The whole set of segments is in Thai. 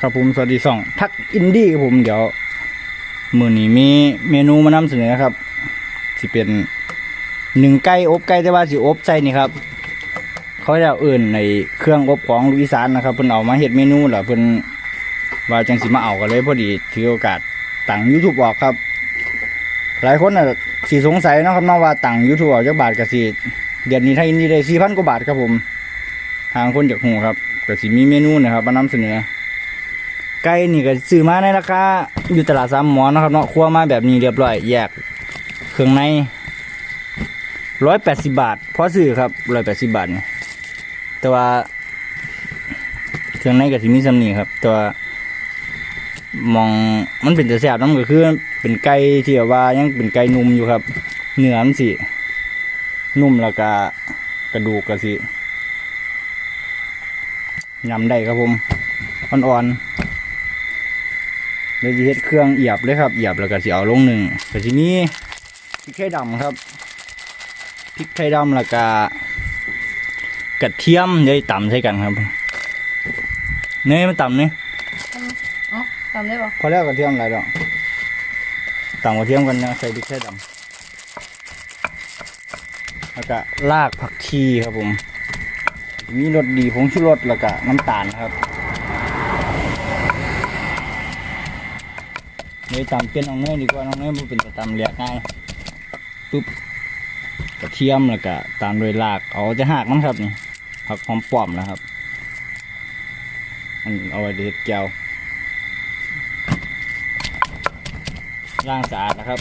ครับผมสวัสดีสองทักอินดี้ครับผมเดี๋ยวมือนี้มีเมนูมานำเสนอครับสิเป็นหนึ่งไก่อบไก่แต่ว่าสิอบใส่นี่ครับ เขาจะเอาอื่นในเครื่องอบของลูกอีสานนะครับเพิ่นเอามาเฮ็ดเมนูแล้วเพิ่นว่าจังสิมาเอากันเลยพอดีถือโอกาสตั้ง YouTube ออกครับ หลายคนน่ะสิสงสัยนะครับเนาะว่าตั้ง YouTube ออกจักบาทก็สิเดือนนี้ไทยอินดี้ได้4,000กว่าบาทครับผม ทางคนจากหูครับก็สิมีเมนูนะครับ มานำเสนอ ไก่นี่ก็ซื้อมาในราคาอยู่ตลาดสามหมอนะครับเนาะคั่วมาแบบนี้เรียบร้อยแยกเครื่องในร้อยแปดสิบาทพอซื้อครับร้อยแปดสิบาทนี่แต่ว่าเครื่องในก็สิมีสำนีครับ แต่ว่ามองมันเป็นแต่แซ่บน้ำก็คือเป็นไก่ที่แบบว่ายังเป็นไก่นุ่มอยู่ครับเนื้อมันสินุ่มแล้วก็กระดูกก็สิยำได้ครับผมอ่อนๆ เราจะเฮ็ดเครื่องเอียบเลยครับเอียบแล้วก็สิเอาลงหนึ่งแต่ทีนี้พริกไทยดำครับพริกไทยดำแล้วก็กระเทียมได้ต่ำใส่กันครับเนยมันต่ำนี่เอ๋อทำได้ปะพอแล้วกระเทียมอะไรดอกต่ำกระเทียมกันนะใส่พริกไทยดำแล้วก็รากผักชีครับผม มีรสดีผงชูรสแล้วก็น้ำตาลครับ เลยตำเป็นน้องเนยดีกว่าน้องเนยมันเป็นตำเรียกง่ายปุ๊บกระเทียมแล้วก็ตามด้วยรากเอาจะหักมันครับนี่ผักหอมป้อมนะครับอันเอาไว้เด็ดแก้วล้างสะอาดนะครับ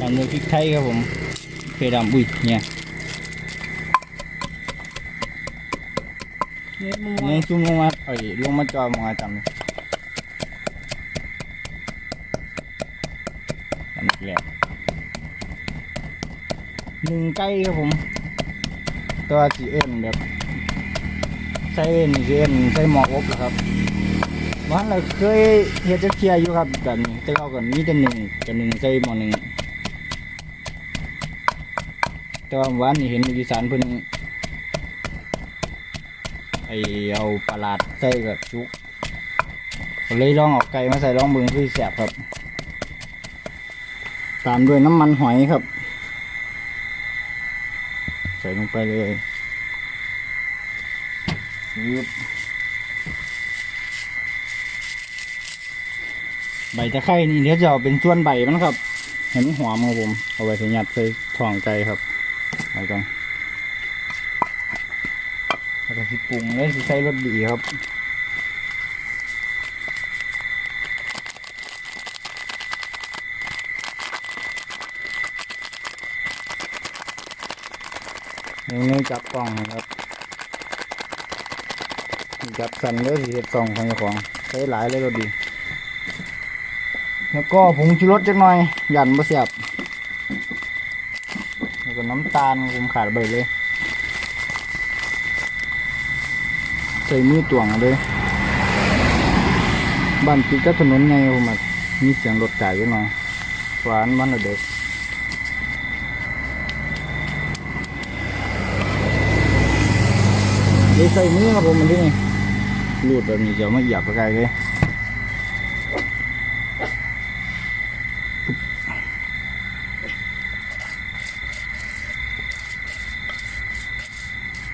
ตามด้วยพริกไทยครับผม เคยดำอุ้ยเนี่ยเนื้อหมูนี่ซุ่มลงมาเอ้ยลงมาจอมองอาจำเลยอันนี้แหละหนึ่งไก่ครับผม ตัวสีเอิญแบบใส่นี่สิเอิญใส่หมอกอบเหรอครับวันเราเคยเฮ็ดจะเทียอยู่ครับแบบนี้แต่เราก็มีแต่หนึ่งกับหนึ่งใส่หมอหนึ่ง แต่ว่าวันนี้เห็นอีสานเพิ่นไอเอาปลาลาดใส่กับชุกเลยลองเอาไก่มาใส่ลองเบิ่งคือแสบครับ ตามด้วยน้ำมันหอยครับ ใส่ลงไปเลยยึบใบตะไคร้นี่เดี๋ยวจะเอาเป็นส่วนใบมันครับเห็นหัวมือผม เอาไว้ใส่ยัดใส่ท้องไก่ครับ ไปกันแล้วก็สิปรุงเลยสิใช้รสดีครับเดี๋ยวนี้จับกล้องครับจับสั่นเลยสิเห็ดกล้องของเจ้าของใช้หลายเลยรสดี แล้วก็ผงชูรสจักหน่อย หยันบ่เสียบ น้ำตาลผมขาดไปเลย ใส่มือตวงเลยบ้านติดกับถนนไงผมอะมีเสียงรถจ่ายอยู่หน่อยหวานมันอะเด็กเลยใส่มือครับผมมันที่นี่รูดแบบนี้จะเอามาเหยียบไปไกเลย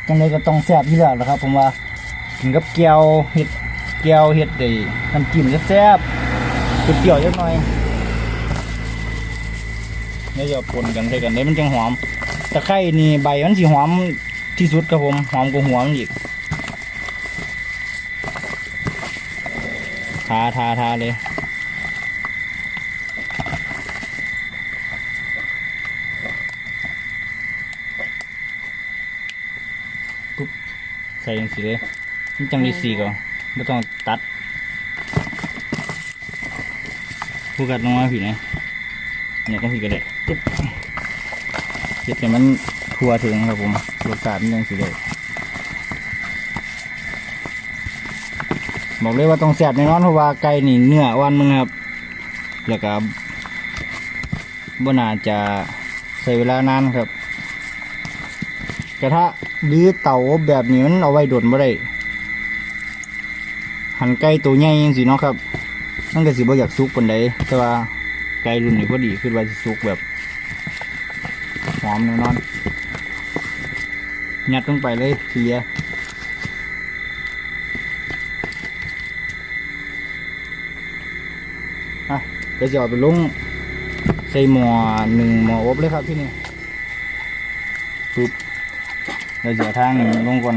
จังเลยก็ต้องแซ่บที่แล้วนะครับ ผมว่ากินกับเกี๊ยวเห็ดเกี๊ยวเห็ดได้น้ำจิ้มแซ่บๆเปรี้ยวๆจักหน่อยแล้วจะปนกันใส่กันได้มันจังหอมตะไคร้นี่ใบมันสิหอมที่สุดครับผมหอมกว่าหัวมันอีกทาทาทาเลย ส่ยังสิเลยมันจังดีสีก่อนไม่ต้องตัดผู้กัดลงมาผิดนะเนี่ยก็ผิดกันเลยปึ๊บเสร็จให้มันทั่วถึงครับผมรสชาติมันยังสิเลยบอกเลยว่าต้องแซ่บแน่นอนเพราะว่าไก่นี่เนื้ออ่อนมึงครับ แล้วก็บ่น่าจะใช้เวลานานครับ กระทะ หรือเต่าแบบนี้มันเอาไว้โดนบ่ได้หันไก่ตัวใหญ่จังสิเนาะครับมันก็สิบ่อยากสุกปนใดแต่ว่าไก่รุ่นนี้พอดีคือว่าสิสุกแบบหอมแน่นอนยัดลงไปเลยเคลียอะเดี๋ยวจะเอาไปลงใส่หม้อหนึ่งหม้ออบเลยครับที่นี่ปุ๊บ เราจะเอาทางลงก่อน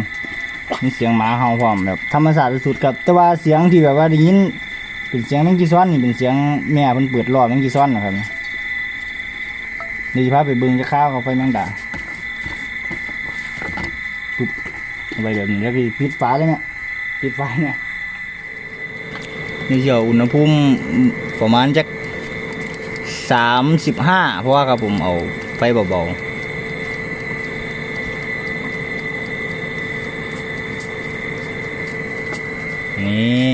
มีเสียงหมาเห่าพร้อมแบบธรรมศาสตร์สุดๆครับ แต่ว่าเสียงที่แบบว่าได้ยินเป็นเสียงแมงกีซ้อนนี่เป็นเสียงแม่เพิ่นเปิดรอบแมงกีซ้อนนะครับเดี๋ยวจะพาไปเบิ่งจะข้าวเขาไฟแมงดาปุ๊บไปแบบนี้แล้วก็ปิดฝาเลยเนี่ยปิดไฟเนี่ยนี่เดี๋ยวอุณหภูมิประมาณจักสามสิบห้าเพราะว่าครับผมเอาไฟเบาๆ นี่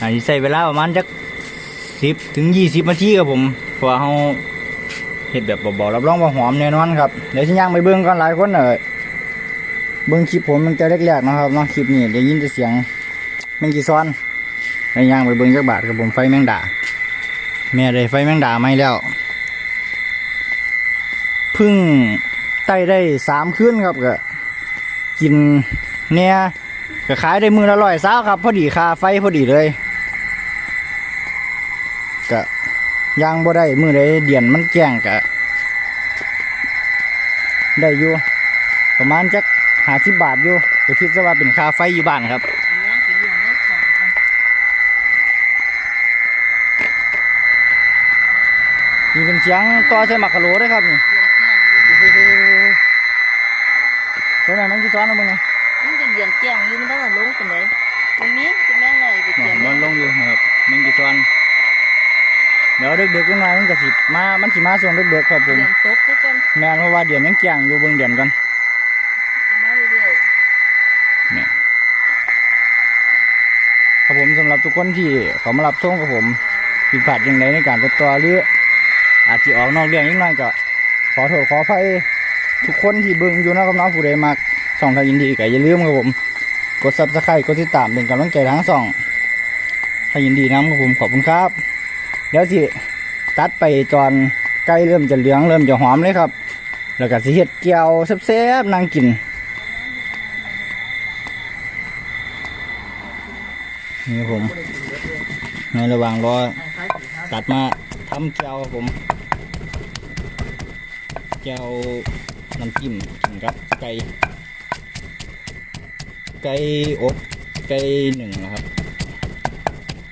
อันนี้ใส่เวลาประมาณจักสิบถึงยี่สิบนาทีครับผมเพราะว่าเราเห็ดแบบเบาๆรับรองว่าหอมแน่นอนครับเดี๋ยวฉันย่างไปเบิ้งก่อนหลายคนเออเบิ้งคลิปผมมันจะแรกๆนะครับเนาะคลิปนี้ได้ยินแต่เสียงแมงกีซ้อนแล้วย่างไปเบิ้งจักบาทครับผมไฟแมงดาแม่ได้ไฟแมงดาไม่แล้วพึ่งไต่ได้สามคืนครับก็กินเนี่ย ก็ขายได้มือละร้อยสาวครับ พอดีค่าไฟพอดีเลยก็ย่างบ่ได้มือใดเดียนมันแจ้งก็ได้อยู่ประมาณจักหาสิบบาทอยู่ก็คิดซะว่าเป็นค่าไฟอยู่บ้านครับน้ำสีเหลืองเลือดสองกันนี่เป็นเสียงต่อใส่หมักกะโหลด้วยครับนี่เดือนเที่ยงอยู่เท่านั้นมันกี่ซ้อนนะมึงนะมันจะ เดือนเที่ยงอยู่มันต้องลงกันเลยตรงนี้เป็นแม่ลอยไปเนี่ยเกี่ยวมันลงอยู่นะครับมันกี่ซ้อนเดี๋ยวเด็กๆกันมามันก็สิบมามันสิมาส่วนเด็กๆครับผเดืมอนตกแล้วกันแม่นเพราะว่าเดือนยังแจ้งอยู่เบิ่งเดือนกันมาเรื่อยเนี่ยครับผมสำหรับทุกคนที่เขามารับชมกับผมผิดพลาดยังไงในการตัดต่อหรืออาจจะออกนอกเรื่องนิดหน่อยก็ขอโทษขออภัยทุกคนที่เบิ่งอยู่นะครับน้องผู้ใดมาก ส่องทางยินดีก็อย่าลืมครับผม กดซับสไครต์กดติดตามเป็นกำลังใจทั้งสองถ้ายินดีนะครับผมขอบคุณครับเดี๋ยวสิตัดไปตอนใกล้เริ่มจะเหลืองเริ่มจะหอมเลยครับ แล้วก็สิเฮ็ดเกี๊ยวแซ่บๆนั่งกินนี่ครับผมในระหว่างรอตัดมาทำแก้วครับผมแก้วน้ำจิ้มกินกับไก่ ไก่อบไก่หนึ่งนะครับ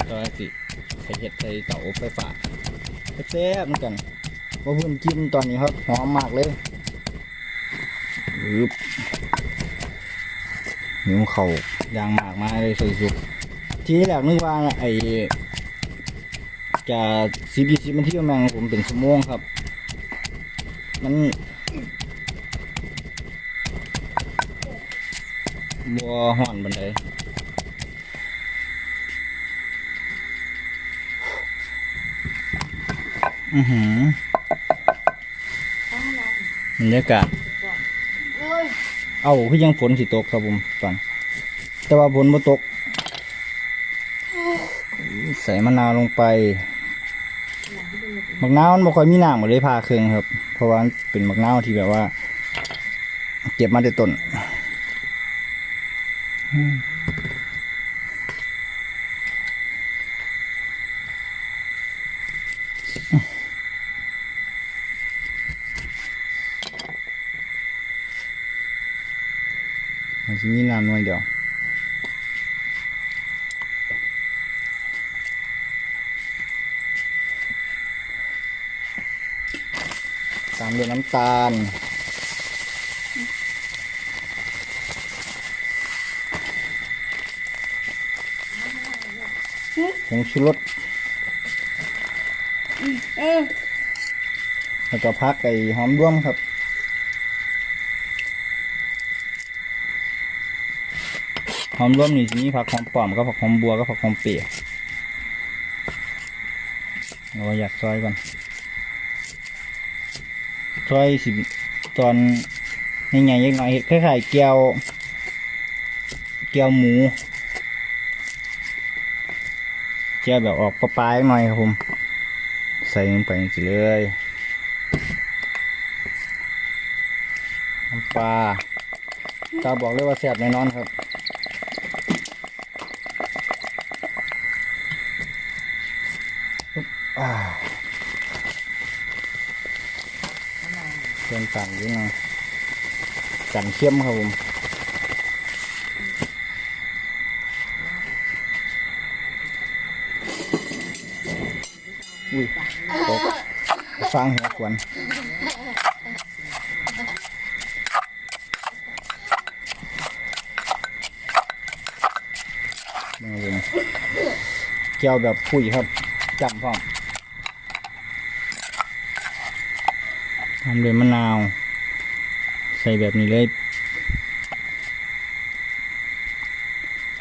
ตอนสิใส่เห็ดใส่เตาอบไฟฟ้าแซ่บๆเหมือนกันว่าเพิ่งกินตอนนี้ครับหอมมากเลยอึบหิวเข่าวยางมากมากเลยสวยสุกทีแรกนึกว่าไอ้จะซีบีซีมันที่แมงผมเป็นชั่วโมงครับ มัน บัวห่อนบันไดอือหือบรรยากาศเอ้ยเอาคือยังฝนสิตกครับผมตอนแต่ว่าฝนบ่ตก ใส่มะนาวลงไปมะนาวมันบ่ค่อยมีน้ำก็เลยพาเครื่องครับ เพราะว่ามันเป็นมะนาวที่แบบว่า เก็บมาแต่ต้น อืมมันจะมีน้ำหน่อยเดียวตามด้วยน้ำตาล ผงชูรสเออแล้วก็พักไก่หอมร่วมครับหอมร่วมนี่ทีนี้ผักหอมป้อมก็ผักหอมบัวก็ผักหอมเปียกเราอยากซอยก่อนซอยสิตอนใหญ่ๆยังหน่อยเห็ดคล้ายๆเกี๊ยวเกี๊ยวหมู เกี๊ยแบบออกปลายหน่อยครับผม ใส่ลงไปสิเลยน้ำปลาตาบอกเลยว่าแซ่บแน่นอนครับอ่าเพื่อนต่างยู่นะกันเข้มครับผม อุ้ยตกฟังหัวควนนี่ครับผมเกี่ยวแบบผุยครับจำพร้อมทำเลยมะนาว ใส่แบบนี้เลย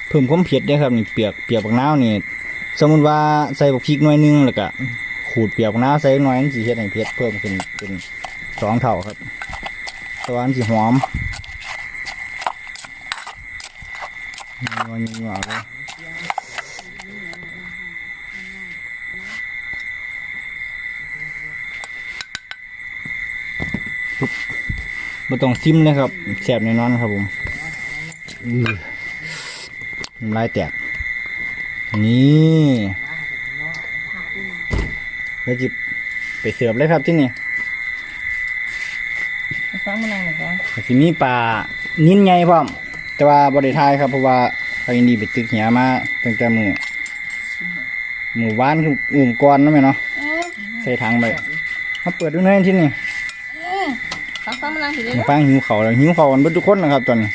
เพิ่มความเผ็ดด้วยครับ นี่เปียกเปียกบักนาวนี่ สมมติว่าใส่บักพริกหน่อยหนึงแล้วก็ขูดเปียกบักนาวใส่หน่อยนั่นสิเฮ็ดให้เผ็ดเพิ่มขึ้นเป็นสองเท่าครับตัวอันสิหอมนัวนัวเลยบ่ต้องซิมเลยครับแซ่บแน่นอนครับผมอื้อน้ำลายแตก นี่แล้วจิบไปเสิร์ฟเลยครับที่นี่ฟังมันนั่งหน่อยจ้ะทีนี้ปลานิ้นใหญ่พร้อม แต่ว่าบริทายครับเพราะว่าทางอินดีไปตึกเหียมาตั้งแต่มือหมู่บ้านคืออุ่มก้อนนั่นไหมเนาะใส่ถังไปมาเปิดดูหน่อยที่นี่ฟังฟังมันนั่งสิเลยมาฟังหิวเขาวแล้วหิวเขาวกันเบิดทุกคนนะครับตอนนี้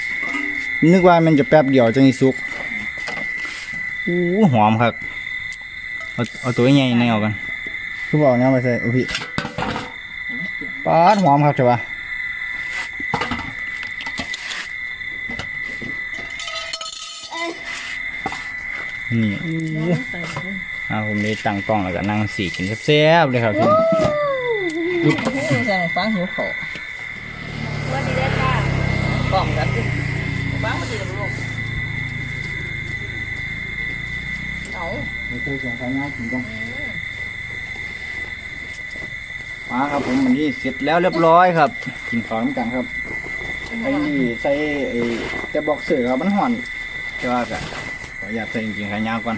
นึกว่ามันจะแป๊บเดียวจะมีสุก อู้หอมครับเอาเอาตัวใหญ่ในออกกันคือบอกเนี่ยไปใส่เอาพี่ปาดหอมครับใช่ปะนี่อู้ใส่ไปเลยอ่าผมได้ตั้งกล้องแล้วก็นั่งสีกินแซ่บๆเลยครับพี่โอ้โหสั่งฟังหิวขอวันนี้ได้จ้ากล่องกันดิฟังมาดีกับลูก ม่เคยส่งใครงานกินกันมาครับผมวันนี้เสร็จแล้วเรียบร้อยครับ กินข้าวน้ำกันครับไอ้นี่ใส่ไอ้แต่บอกเสือครับมันห่อนแต่ว่าก็ขออยากใส่จริงๆขายาวก่อน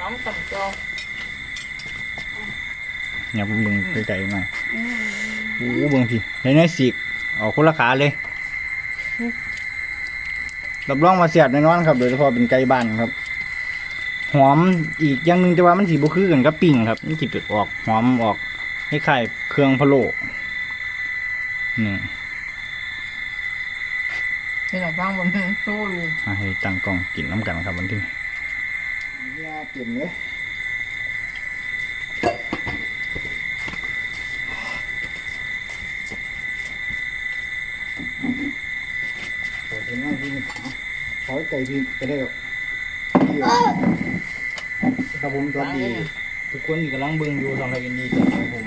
น้ำต่ำจออย่าเพิ่งลงไกลๆหน่อยโอ้โหเบิ่งพี่ในน้อยสีกออกคนละขาเลยรับรองมาเสียบแน่นอนครับ โดยเฉพาะเป็นไก่บ้านครับ หอมอีกอย่างหนึ่งแต่ว่ามันสีบุคือกันกับปิ่งครับมันจิบออกหอมออกให้ไข่เครื่องพะโล้นี่ให้เราฟังบนตู้ลูกอะให้ตั้งกล้องกินน้ำกันครับวันที่ยาเต็มเลยขอเป็นหน้าที่นี่ขอให้ไก่พี่จะได้แบบดี ครับผมสวัสดี ทุกคนที่กำลังเบิ่งอยู่ทางไทยยินดีจังครับผม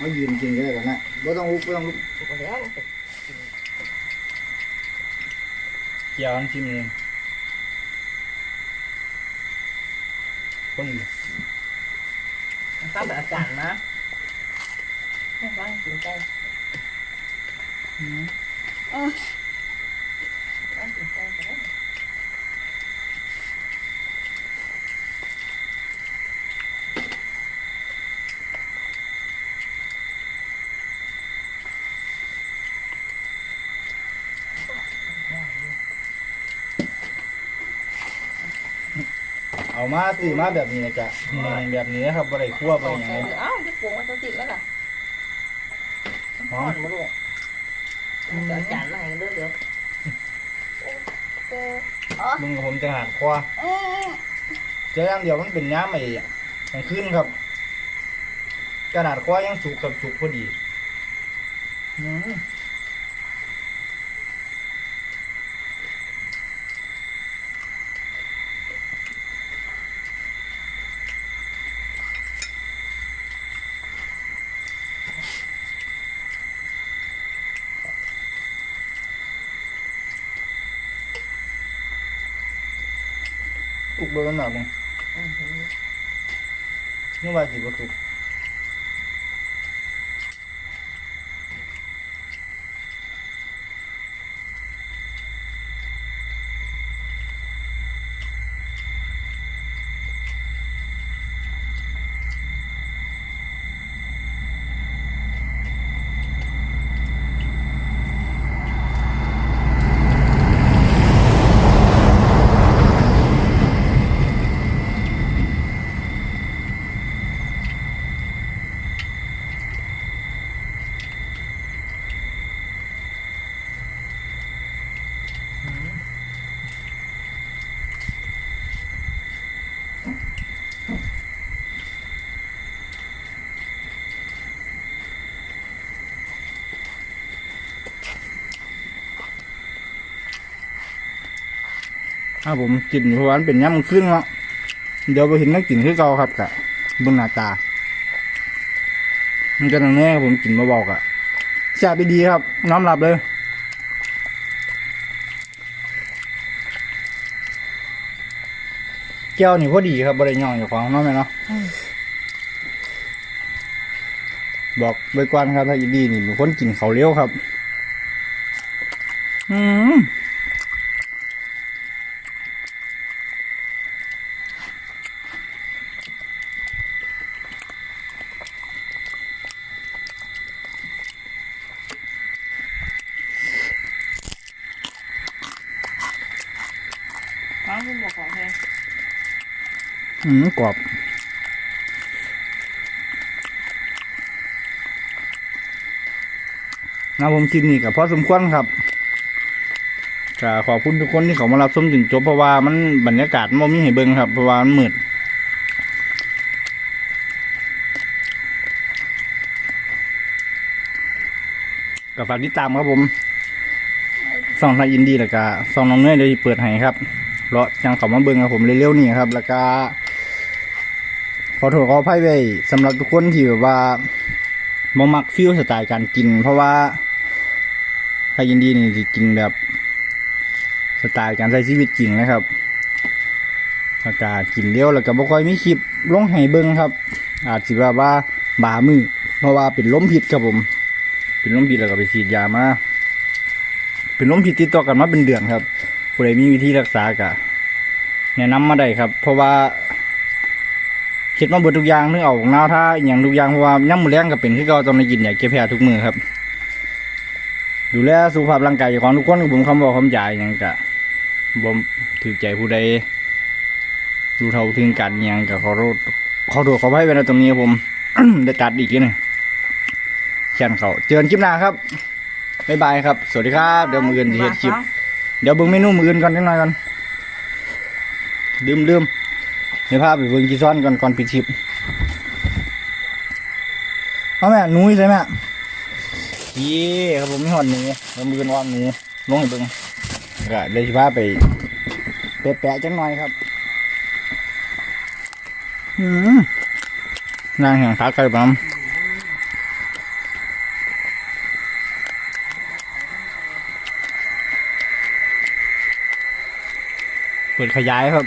มายืนกินกันเลยกันนะไม่ต้องลุกไม่ต้องลุกถูกแล้วเกี่ยวน้ำจิ้มเลยคนฟังแบบอาจารย์นะฟังกินใจฟังกินใจกันเอ มาซื้อมาแบบนี้นะจ๊ะหนึ่งแบบนี้นะครับบริคั่วบริอย่างไรอ้าวจะปรุงมันจะติดแล้วล่ะหออ่อมนมาลูกอาจารย์มาให้เลือกเดี๋ยวมึงกับผมจะหาคว้าเจออย่างเดียวมันเป็นน้ำไอ้กลางคืนครับ กระดาษคว้ายังสุกกับสุกพอดีอืม น่อยมึงอืมเห็นอยู่นึกว่าสิบ่สุก ถ้าผมกินเพราะว่ามันเป็นย่ำขึ้นเนาะเดี๋ยวไปเห็นนักกินคือเก่าครับกะบนหน้าตา มันจะนั่งแน่ครับผมกินมาบอกอะแซ่บดีครับ น้อมรับเลยแก้วนี่พอดีครับบริย่องอยู่ของน้องแม่เนาะบอกไว้ก่อนครับถ้าอีดีนี่เป็นคนกินเขาเลี้ยวครับ อืม น้องคุณบอกของแท้ อืมกรอบนะ ผมกินนี่กับพอสมควรครับก็ขอบคุณทุกคนที่เขามารับชมจนจบเพราะว่ามันบรรยากาศมันมีให้เบิ่งครับเพราะว่ามันมืดก็ฝากติดตามครับผมซองไทยอินดีแล้วก็ซองน้องเนยเดี๋ยวเปิดให้ครับเลาะจังเขามาเบิ่งครับผมเร็วๆนี่ครับ แล้วก็ขอโทษขออภัยไว้สำหรับทุกคนที่แบบว่าบ่มักฟิลสไตล์การกิน เพราะว่า ถ้ายินดีนี่สิกินแบบสไตล์การใช้ชีวิตจริงนะครับแล้วก็กินเร็วแล้วก็บ่ค่อยมีคลิปลงให้เบิ่งครับ อาจสิว่าว่าบามือเพราะว่าเป็นล้มพิษครับผม เป็นล้มพิษแล้วก็ไปฉีดยามาเป็นล้มพิษติดต่อกันมาเป็นเดือนครับผู้ใดมีวิธีรักษาก็แนะนำมาได้ครับ เพราะว่าคิดมาเบิดทุกอย่างนึกเอาของนาท่าอย่างทุกอย่างเพราะว่าย่ำมือแรงก็เป็นคือเราต้องได้กินอย่าเก็บแพ้ทุกมือครับ ดูแลสุขภาพร่างกายของทุกคนผมคำบอกคำจ่ายอย่างกะบ่มถือใจผู้ใดรู้เท่าถึงกันย่างกะขอโทษขอโทษขอให้ไว้ในตรงนี้ผมได้ตัดอีกทีนึงแค่นเขาเจอกันคลิปหน้าครับบ๊ายบายครับ สวัสดีครับ เดี๋ยวมืออื่นสิเฮ็ดคลิป เดี๋ยวเบิ่งเมนูมืออื่นก่อนนิดหน่อยก่อนดื่มดื่มเดี๋ยวพาไปเบิ่งกีซ้อนก่อนก่อนปิดคลิปเอาแม่หนูใช่ไหม ยี่ครับผมมีหอดหนูแล้วมือนวอมหนูลงให้เบิ่งก็เลยชิพาไปแปะๆจังหน่อยครับอืมนางแห่งขาไก่ปั๊มเปิดขยายครับ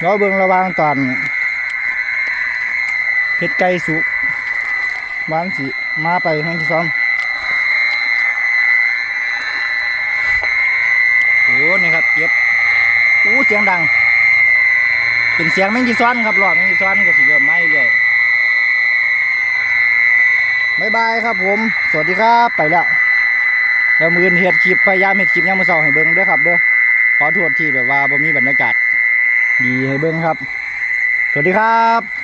เราเบิ่งระวางตอน เฮ็ดไก่สุกบ้านสิมาไปทางที่ซ้อมโอ้นี่ครับเก็บโอ้เสียงดัง เป็นเสียงแมงกีซ้อนครับรอดแมงกีซ้อนก็สิเริ่มไหม้เรื่อยบายบายครับผม สวัสดีครับไปแล้วแล้วมือเฮ็ดคลิปพยายามเฮ็ดคลิปยามมื้อเช้าให้เบิ่งด้อครับเด้อขอโทษที่แบบว่าบ่มีบรรยากาศ ดีให้เบิ้งครับ สวัสดีครับ